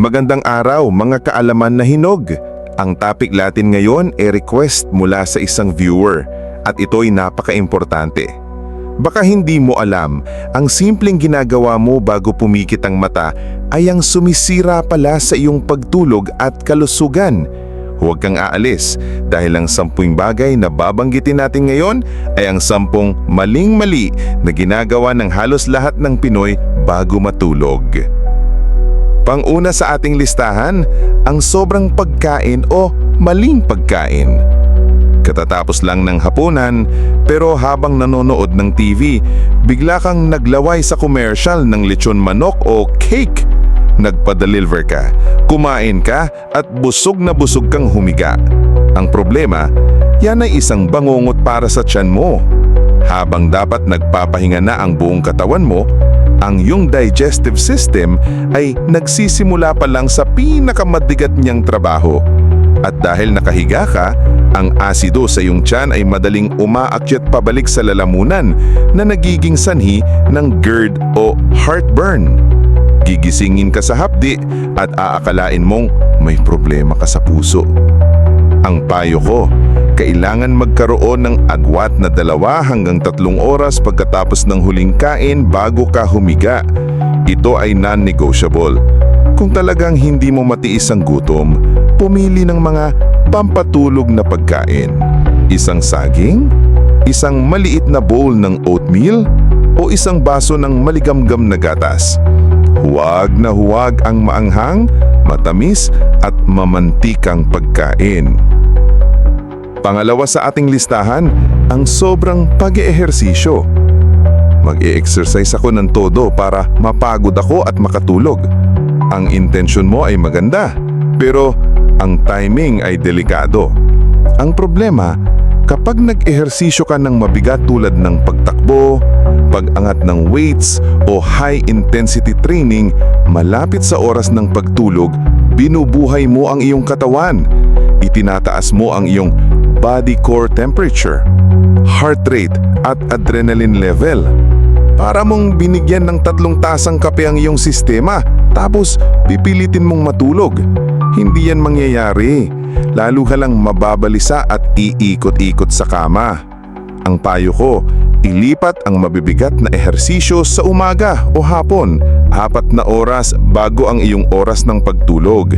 Magandang araw mga kaalaman na hinog. Ang topic natin ngayon ay request mula sa isang viewer at ito'y napaka-importante. Baka hindi mo alam, ang simpleng ginagawa mo bago pumikit ang mata ay ang sumisira pala sa iyong pagtulog at kalusugan. Huwag kang aalis dahil ang sampung bagay na babanggitin natin ngayon ay ang sampung maling-mali na ginagawa ng halos lahat ng Pinoy bago matulog. Panguna sa ating listahan, ang sobrang pagkain o maling pagkain. Katatapos lang ng hapunan, pero habang nanonood ng TV, bigla kang naglaway sa commercial ng lechon manok o cake. Nagpa-deliver ka, kumain ka at busog na busog kang humiga. Ang problema, yan ay isang bangungot para sa tiyan mo. Habang dapat nagpapahinga na ang buong katawan mo, ang iyong digestive system ay nagsisimula pa lang sa pinakamadigat niyang trabaho. At dahil nakahiga ka, ang asido sa iyong tiyan ay madaling umaakyat pabalik sa lalamunan na nagiging sanhi ng GERD o heartburn. Gigisingin ka sa hapdi at aakalain mong may problema ka sa puso. Ang payo ko, kailangan magkaroon ng agwat na dalawa hanggang tatlong oras pagkatapos ng huling kain bago ka humiga. Ito ay non-negotiable. Kung talagang hindi mo matiis ang gutom, pumili ng mga pampatulog na pagkain. Isang saging, isang maliit na bowl ng oatmeal, o isang baso ng maligamgam na gatas. Huwag na huwag ang maanghang, matamis at mamantikang pagkain. Pangalawa sa ating listahan, ang sobrang pag-eehersisyo. Mag-e-exercise ako ng todo para mapagod ako at makatulog. Ang intensyon mo ay maganda, pero ang timing ay delikado. Ang problema, kapag nag-ehersisyo ka ng mabigat tulad ng pagtakbo, pag-angat ng weights o high-intensity training, malapit sa oras ng pagtulog, binubuhay mo ang iyong katawan. Itinataas mo ang iyong body core temperature, heart rate at adrenaline level. Para mong binigyan ng tatlong tasang kape ang iyong sistema, tapos pipilitin mong matulog. Hindi yan mangyayari. Lalo ka lang mababalisa at iikot-ikot sa kama. Ang payo ko, ilipat ang mabibigat na ehersisyo sa umaga o hapon, apat na oras bago ang iyong oras ng pagtulog.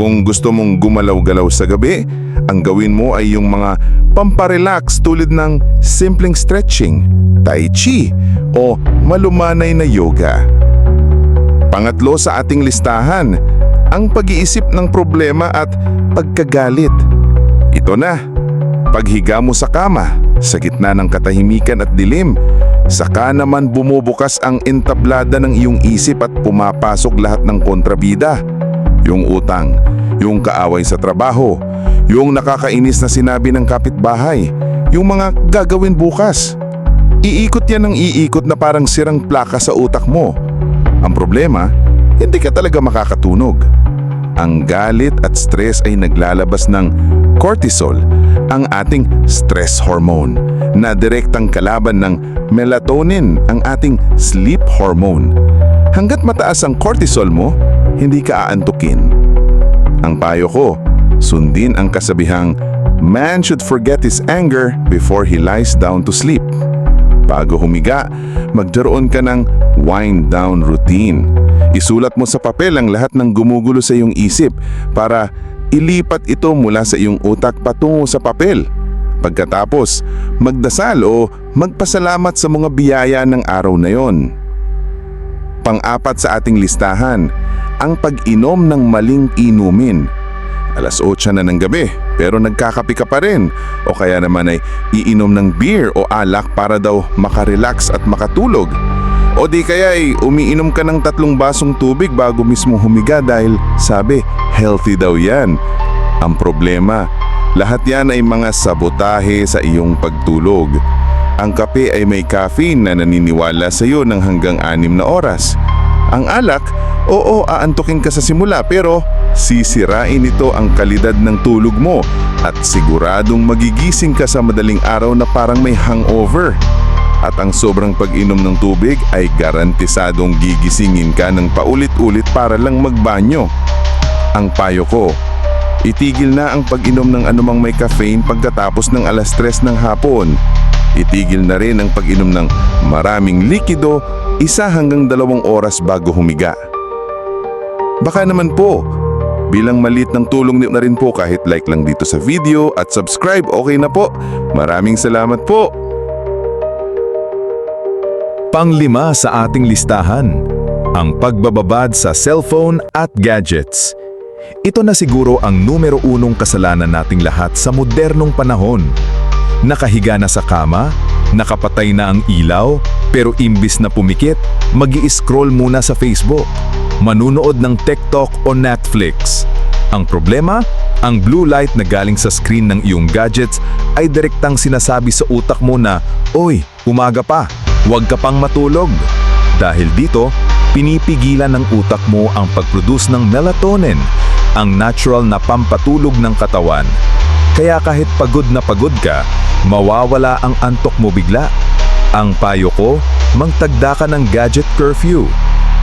Kung gusto mong gumalaw-galaw sa gabi, ang gawin mo ay yung mga pamparelax tulad ng simpleng stretching, tai chi, o malumanay na yoga. Pangatlo sa ating listahan, ang pag-iisip ng problema at pagkagalit. Ito na, paghiga mo sa kama, sa gitna ng katahimikan at dilim, saka naman bumubukas ang entablada ng iyong isip at pumapasok lahat ng kontrabida. Yung utang, yung kaaway sa trabaho, yung nakakainis na sinabi ng kapitbahay, yung mga gagawin bukas. Iikot yan ng iikot na parang sirang plaka sa utak mo. Ang problema, hindi ka talaga makakatunog. Ang galit at stress ay naglalabas ng cortisol, ang ating stress hormone, na direktang kalaban ng melatonin, ang ating sleep hormone. Hanggat mataas ang cortisol mo, hindi ka aantukin. Ang payo ko, sundin ang kasabihang, man should forget his anger before he lies down to sleep. Bago humiga, magdaroon ka ng wind down routine. Isulat mo sa papel ang lahat ng gumugulo sa iyong isip para ilipat ito mula sa iyong utak patungo sa papel. Pagkatapos, magdasal o magpasalamat sa mga biyaya ng araw na yon. Pang-apat sa ating listahan, ang pag-inom ng maling inumin. Alas 8 na ng gabi pero nagkakapi ka pa rin o kaya naman ay iinom ng beer o alak para daw makarelax at makatulog. O di kaya ay umiinom ka ng tatlong basong tubig bago mismo humiga dahil sabi healthy daw yan. Ang problema, lahat yan ay mga sabotahe sa iyong pagtulog. Ang kape ay may caffeine na naniniwala sa iyo ng hanggang anim na oras. Ang alak, oo aantukin ka sa simula pero sisirain ito ang kalidad ng tulog mo at siguradong magigising ka sa madaling araw na parang may hangover. At ang sobrang pag-inom ng tubig ay garantisadong gigisingin ka ng paulit-ulit para lang magbanyo. Ang payo ko, itigil na ang pag-inom ng anumang may caffeine pagkatapos ng alas 3 ng hapon. Itigil na rin ang pag-inom ng maraming likido isa hanggang dalawang oras bago humiga. Baka naman po, bilang malit ng tulong niyo na rin po kahit like lang dito sa video at subscribe, okay na po. Maraming salamat po. Panglima sa ating listahan, ang pagbababad sa cellphone at gadgets. Ito na siguro ang numero unong kasalanan nating lahat sa modernong panahon. Nakahiga na sa kama, nakapatay na ang ilaw, pero imbis na pumikit, mag scroll muna sa Facebook. Manunood ng TikTok o Netflix. Ang problema, ang blue light na galing sa screen ng iyong gadgets ay direktang sinasabi sa utak mo na, Oy, umaga pa, huwag ka pang matulog. Dahil dito, pinipigilan ng utak mo ang pag-produce ng melatonin, ang natural na pampatulog ng katawan. Kaya kahit pagod na pagod ka, mawawala ang antok mo bigla. Ang payo ko, magtagda ka ng gadget curfew.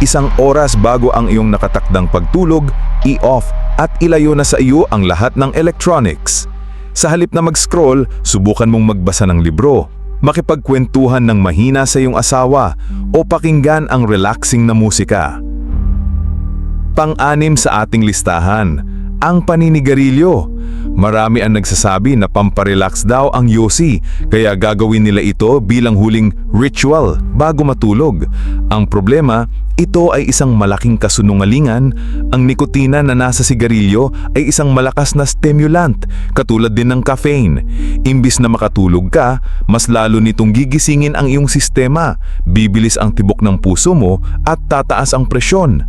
Isang oras bago ang iyong nakatakdang pagtulog, i-off at ilayo na sa iyo ang lahat ng electronics. Sa halip na mag-scroll, subukan mong magbasa ng libro, makipagkwentuhan ng mahina sa iyong asawa o pakinggan ang relaxing na musika. Pang-anim sa ating listahan, ang paninigarilyo. Marami ang nagsasabi na pamparelax daw ang yosi, kaya gagawin nila ito bilang huling ritual bago matulog. Ang problema, ito ay isang malaking kasunungalingan. Ang nikotina na nasa sigarilyo ay isang malakas na stimulant, katulad din ng caffeine. Imbis na makatulog ka, mas lalo nitong gigisingin ang iyong sistema, bibilis ang tibok ng puso mo at tataas ang presyon.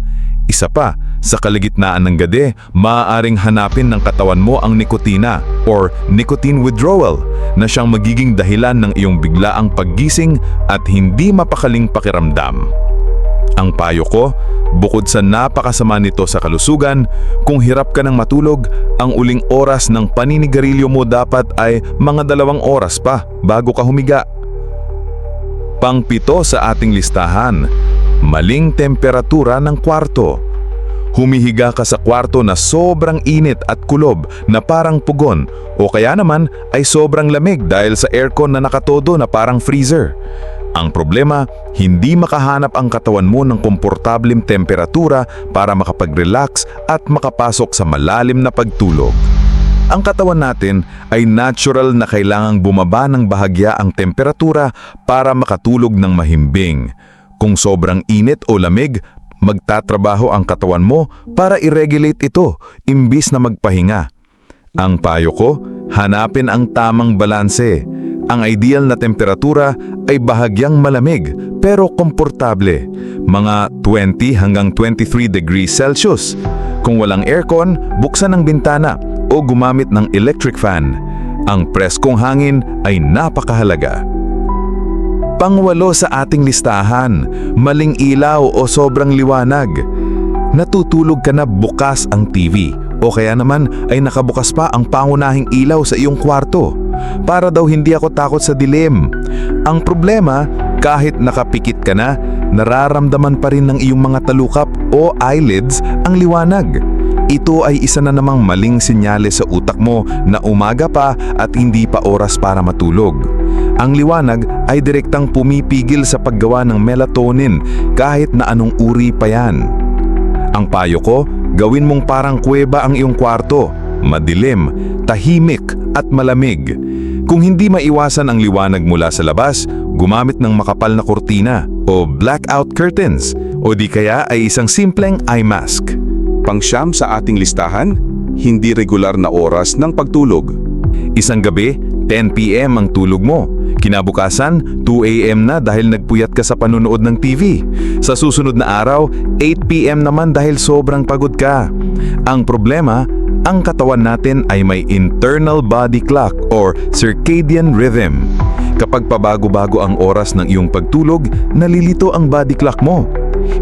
Isa pa, sa kaligitnaan ng gade, maaaring hanapin ng katawan mo ang nikotina or nicotine withdrawal na siyang magiging dahilan ng iyong biglaang paggising at hindi mapakaling pakiramdam. Ang payo ko, bukod sa napakasama nito sa kalusugan, kung hirap ka ng matulog, ang uling oras ng paninigarilyo mo dapat ay mga dalawang oras pa bago ka humiga. Pangpito sa ating listahan, maling temperatura ng kwarto. Humihiga ka sa kwarto na sobrang init at kulob na parang pugon o kaya naman ay sobrang lamig dahil sa aircon na nakatodo na parang freezer. Ang problema, hindi makahanap ang katawan mo ng komportableng temperatura para makapag-relax at makapasok sa malalim na pagtulog. Ang katawan natin ay natural na kailangang bumaba ng bahagya ang temperatura para makatulog ng mahimbing. Kung sobrang init o lamig, magtatrabaho ang katawan mo para i-regulate ito imbis na magpahinga. Ang payo ko, hanapin ang tamang balanse. Ang ideal na temperatura ay bahagyang malamig pero komportable, mga 20 hanggang 23 degrees Celsius. Kung walang aircon, buksan ang bintana o gumamit ng electric fan. Ang preskong hangin ay napakahalaga. Pangwalo sa ating listahan, maling ilaw o sobrang liwanag. Natutulog ka na bukas ang TV o kaya naman ay nakabukas pa ang pangunahing ilaw sa iyong kwarto. Para daw hindi ako takot sa dilim. Ang problema, kahit nakapikit ka na, nararamdaman pa rin ng iyong mga talukap o eyelids ang liwanag. Ito ay isa na namang maling sinyales sa utak mo na umaga pa at hindi pa oras para matulog. Ang liwanag ay direktang pumipigil sa paggawa ng melatonin kahit na anong uri pa yan. Ang payo ko, gawin mong parang kuweba ang iyong kwarto. Madilim, tahimik at malamig. Kung hindi maiwasan ang liwanag mula sa labas, gumamit ng makapal na kurtina o blackout curtains o di kaya ay isang simpleng eye mask. Pangsyam sa ating listahan, hindi regular na oras ng pagtulog. Isang gabi, 10pm ang tulog mo. Kinabukasan, 2am na dahil nagpuyat ka sa panunood ng TV. Sa susunod na araw, 8pm naman dahil sobrang pagod ka. Ang problema, ang katawan natin ay may internal body clock or circadian rhythm. Kapag pabago-bago ang oras ng iyong pagtulog, nalilito ang body clock mo.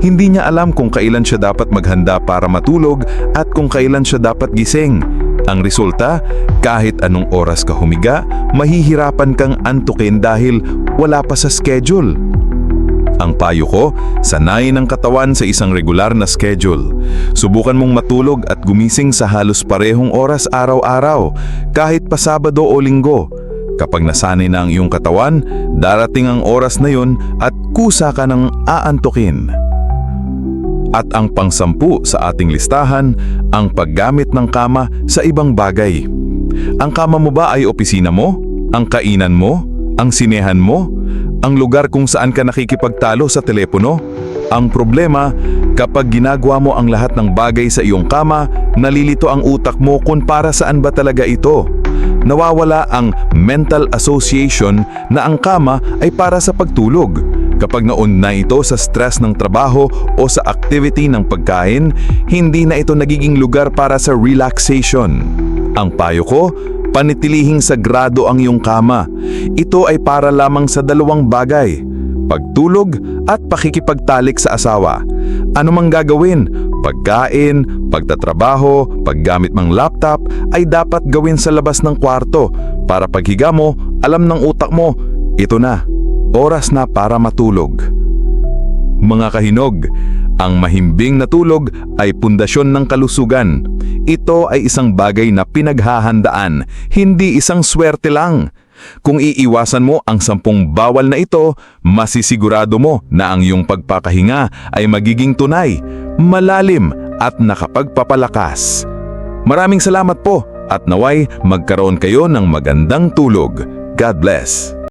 Hindi niya alam kung kailan siya dapat maghanda para matulog at kung kailan siya dapat gising. Ang resulta, kahit anong oras ka humiga, mahihirapan kang antukin dahil wala pa sa schedule. Ang payo ko, sanayin ang katawan sa isang regular na schedule. Subukan mong matulog at gumising sa halos parehong oras araw-araw, kahit pa Sabado o Linggo. Kapag nasanay na ang iyong katawan, darating ang oras na yun at kusa ka ng aantukin. At ang pangsampu sa ating listahan, ang paggamit ng kama sa ibang bagay. Ang kama mo ba ay opisina mo? Ang kainan mo? Ang sinehan mo? Ang lugar kung saan ka nakikipagtalo sa telepono? Ang problema, kapag ginagawa mo ang lahat ng bagay sa iyong kama, nalilito ang utak mo kung para saan ba talaga ito. Nawawala ang mental association na ang kama ay para sa pagtulog. Kapag naun na ito sa stress ng trabaho o sa activity ng pagkain, hindi na ito nagiging lugar para sa relaxation. Ang payo ko, panitilihing sagrado ang iyong kama. Ito ay para lamang sa dalawang bagay, pagtulog at pakikipagtalik sa asawa. Ano mang gagawin, pagkain, pagtatrabaho, paggamit ng laptop ay dapat gawin sa labas ng kwarto para paghiga mo, alam ng utak mo, ito na, oras na para matulog. Mga kahinog, ang mahimbing na tulog ay pundasyon ng kalusugan. Ito ay isang bagay na pinaghahandaan, hindi isang swerte lang. Kung iiwasan mo ang sampung bawal na ito, masisigurado mo na ang iyong pagpakahinga ay magiging tunay, malalim at nakapagpapalakas. Maraming salamat po at naway magkaroon kayo ng magandang tulog. God bless.